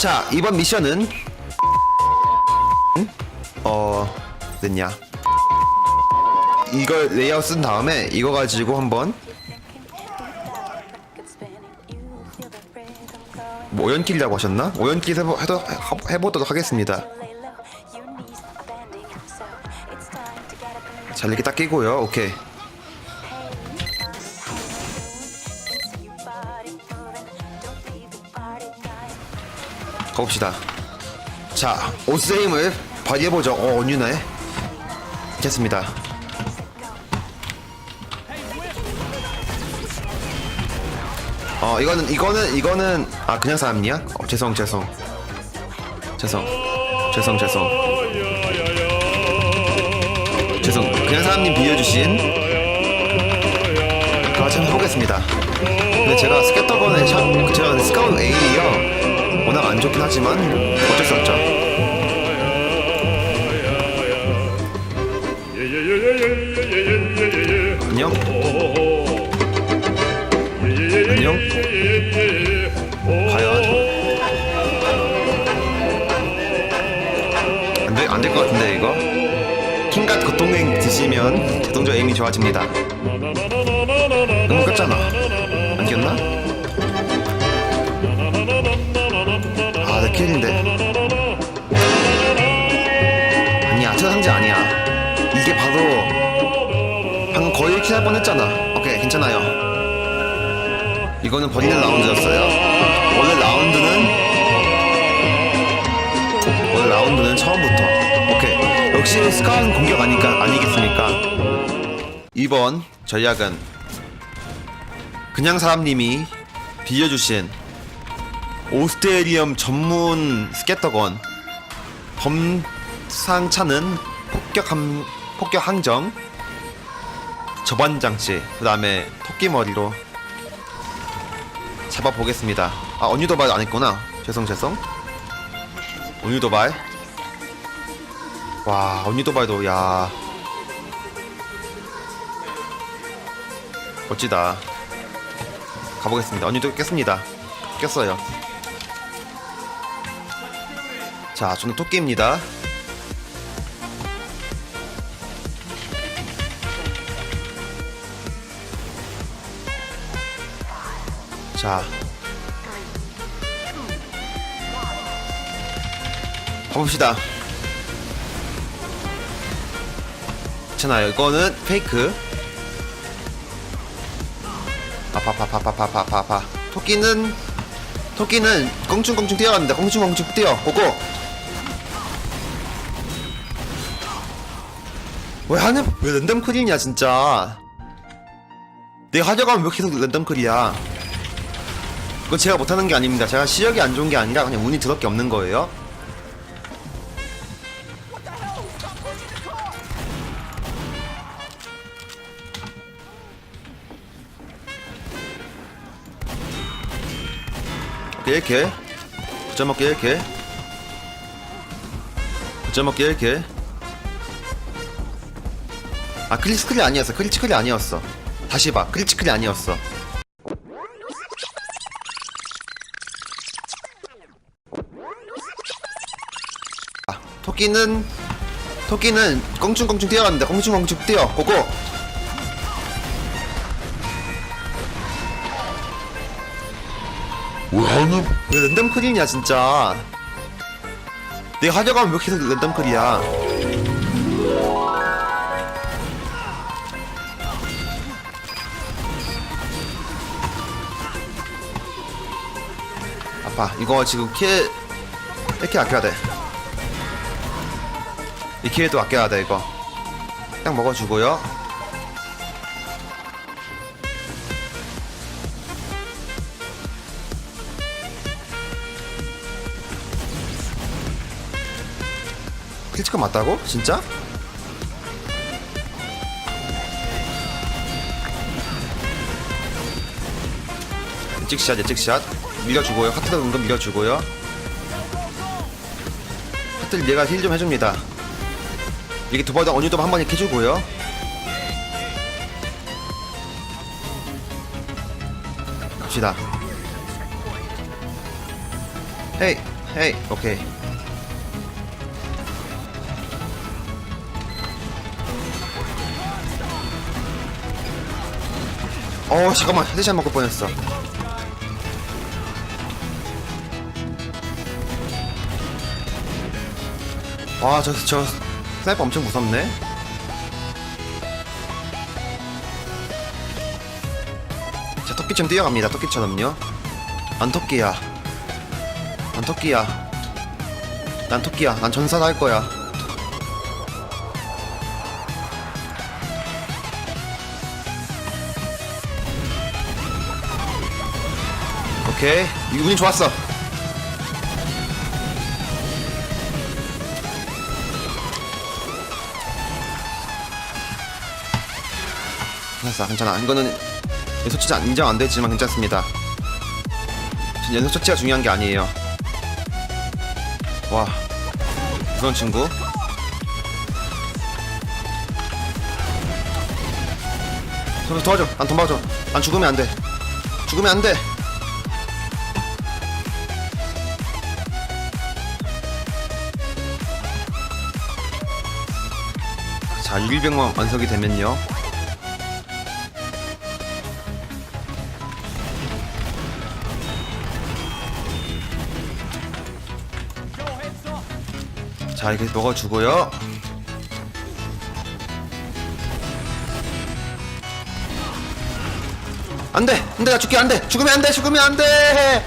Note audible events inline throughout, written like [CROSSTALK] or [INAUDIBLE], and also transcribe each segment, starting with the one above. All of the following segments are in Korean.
자 이번 미션은 어 됐냐? 이걸 레이아웃 쓴 다음에 이거 가지고 한번 뭐 오연길이라고 하셨나? 오연길 해보, 해도, 해보도록 하겠습니다. 자 이렇게 딱 끼고요. 오케이 가봅시다. 자 옷세임을 발휘해보죠. 어 언유네. 됐습니다. 어 이거는 이거는 이거는 아 그냥 사람이야? 어, 죄송 죄송. 죄송. 죄송 죄송. 죄송. 그냥 사람님 빌려주신 그거 좀 해보겠습니다. 근데 제가 스케터건의 샵 제가 A이요. 워낙 안 좋긴 하지만 어쩔 수 없죠. 안녕. 안녕. 과연. 안돼 안될 것 같은데 이거? 킹갓 고통행 드시면 자동적 에임이 좋아집니다. 너무 꼈잖아. 안 꼈나? 아내 킬인데 아니야 저 상자 아니야 이게 바로 방금 거의 킬할 뻔했잖아 오케이 괜찮아요 이거는 버리는 라운드였어요. 원래 라운드는 원래 라운드는 처음부터. 오케이. 역시 스카우트는 공격 아니까 아니겠습니까? 2번 전략은 그냥 사람님이 빌려주신 오스테리엄 전문 스캐터건 범상차는 폭격 함 폭격 항정 저반 장치 그 다음에 토끼 머리로 잡아보겠습니다. 아, 언유 도발 안 했구나. 죄송, 죄송. 언유 도발. 와, 언유 도발도, 야. 멋지다. 가보겠습니다. 언유도 깼습니다. 깼어요. 자, 저는 토끼입니다. 자. 가봅시다. 괜찮아요. 이거는 페이크. 아파파파파파파파파. 토끼는 토끼는 껑충껑충 뛰어갑니다. 껑충껑충 뛰어. 고고. 왜 하는 왜 랜덤 클이냐 진짜. 내가 하려고 하면 왜 계속 랜덤 클이야. 그건 제가 못하는 게 아닙니다. 제가 시력이 안 좋은 게 아니라 그냥 운이 드럽게 없는 거예요. 오케이, 이렇게. 먹기 이렇게. 먹기 이렇게. 아, 클리스클이 아니었어. 클리치클이 아니었어. 다시 봐. 클리치클이 아니었어. 아, 토끼는 토끼는 껑충껑충 뛰어갑니다. 껑충껑충 뛰어. 고고. 왜 하는? 왜 랜덤 클이냐 진짜. 내가 하려고 하면 왜 계속 랜덤 클이야. 아파. 이거 지금 킬 이렇게 아껴야 돼. 이 기회도 아껴야 돼 이거 딱 먹어주고요 클치가 맞다고? 진짜? 예측샷 예측샷 밀어주고요. 카트도 은근 밀어주고요. 카트를 얘가 힐 좀 해줍니다. 이게 두 번다 언유도 한 번에 해주고요. 갑시다. 헤이, 헤이 오케이. 어 잠깐만. 헤드샷 먹을 뻔했어 와저 저 스나이퍼 엄청 무섭네. 자 토끼처럼 뛰어갑니다 토끼처럼요. 난 토끼야. 난 토끼야. 난 토끼야. 난 전사도 할 거야. 오케이. 이 운이 좋았어 괜찮아 괜찮아 이거는 연속 처치 인정 안 되지만 괜찮습니다. 전 연속 처치가 중요한 게 아니에요. 와 무서운 친구. 저 도와줘. 난 도와줘. 난 죽으면 안돼. 죽으면 안돼. 자 6일병만 완성이 되면요 자 이렇게 먹어주고요. 안돼! 안돼! 나 죽게 안돼! 죽으면 안돼! 죽으면 안돼!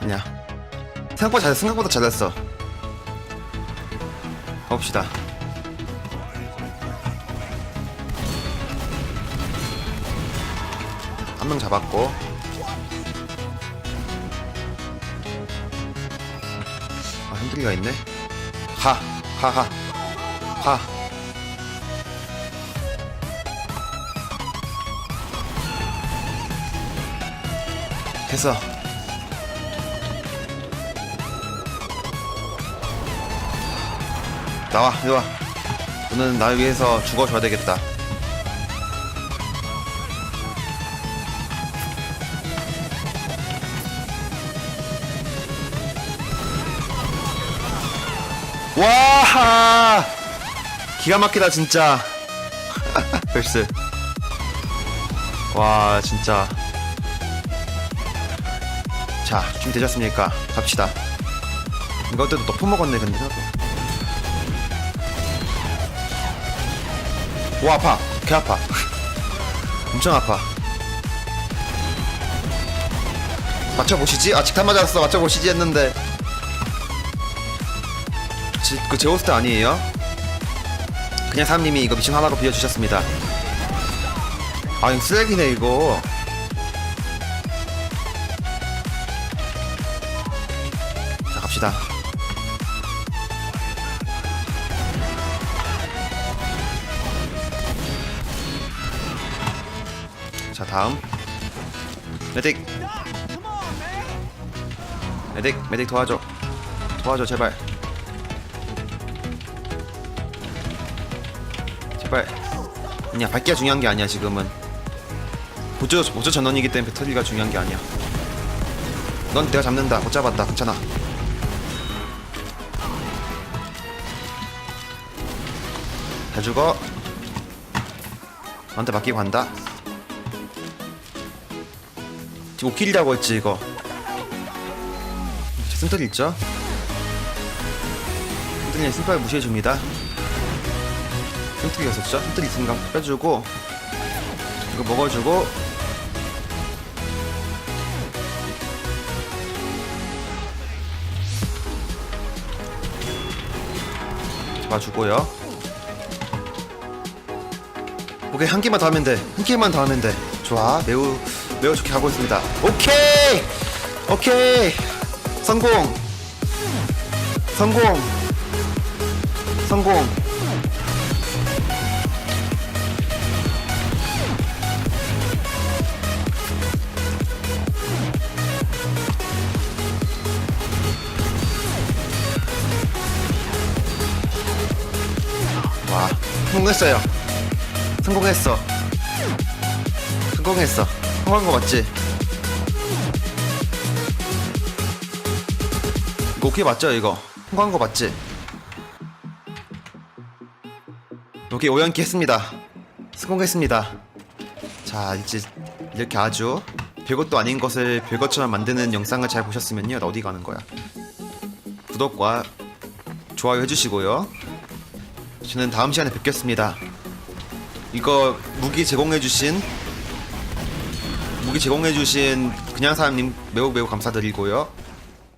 아니야. 생각보다 잘했어 생각보다 잘했어. 가봅시다. 한 명 잡았고 아 흔들리가 있네? 가 가가 가 됐어. 나와 이리 와. 너는 날 위해서 죽어줘야 되겠다 와 기가 막히다 진짜. [LAUGHS] 벌스. 와 진짜. 자 준비 되셨습니까? 갑시다. 이것도 높은 먹었네 근데. 오 아파. 개 아파. [LAUGHS] 엄청 아파. 맞춰보시지? 아 직탄 맞았어. 맞춰보시지 했는데 지, 그 제호스트 아니에요? 그냥 사람님이 이거 미션 하나로 빌려주셨습니다. 아 이거 쓰레기네 이거. 자 갑시다. 자 다음. 메딕. 메딕 메딕 도와줘. 도와줘 제발 제발. 아니야 밝기가 중요한 게 아니야 지금은. 보조 보조 전원이기 때문에 배터리가 중요한 게 아니야. 넌 내가 잡는다. 못 잡았다. 괜찮아. 잘 죽어. 너한테 맡기고 간다. 지금 5킬이라고 했지 이거. 센터리 있죠? 센터리 심플하게 무시해줍니다 센터리가 있었죠? 센터리 있으니까 빼주고 이거 먹어주고. 잡아주고요. 오케이 한 개만 더 하면 돼한 개만 더 하면 돼. 좋아. 매우 매우 좋게 가고 있습니다. 오케이! 오케이! 성공! 성공! 성공 성공했어요. 성공했어. 성공했어. 성공한 거 맞지? 이거 오케이 맞죠 이거? 성공한 거 맞지? 오케이 오연기 했습니다. 성공했습니다. 자 이제 이렇게 아주 별것도 아닌 것을 별것처럼 만드는 영상을 잘 보셨으면요. 어디 가는 거야? 구독과 좋아요 해주시고요. 저는 다음 시간에 뵙겠습니다. 이거 무기 제공해주신 무기 제공해주신 그냥 사람님 매우 매우 감사드리고요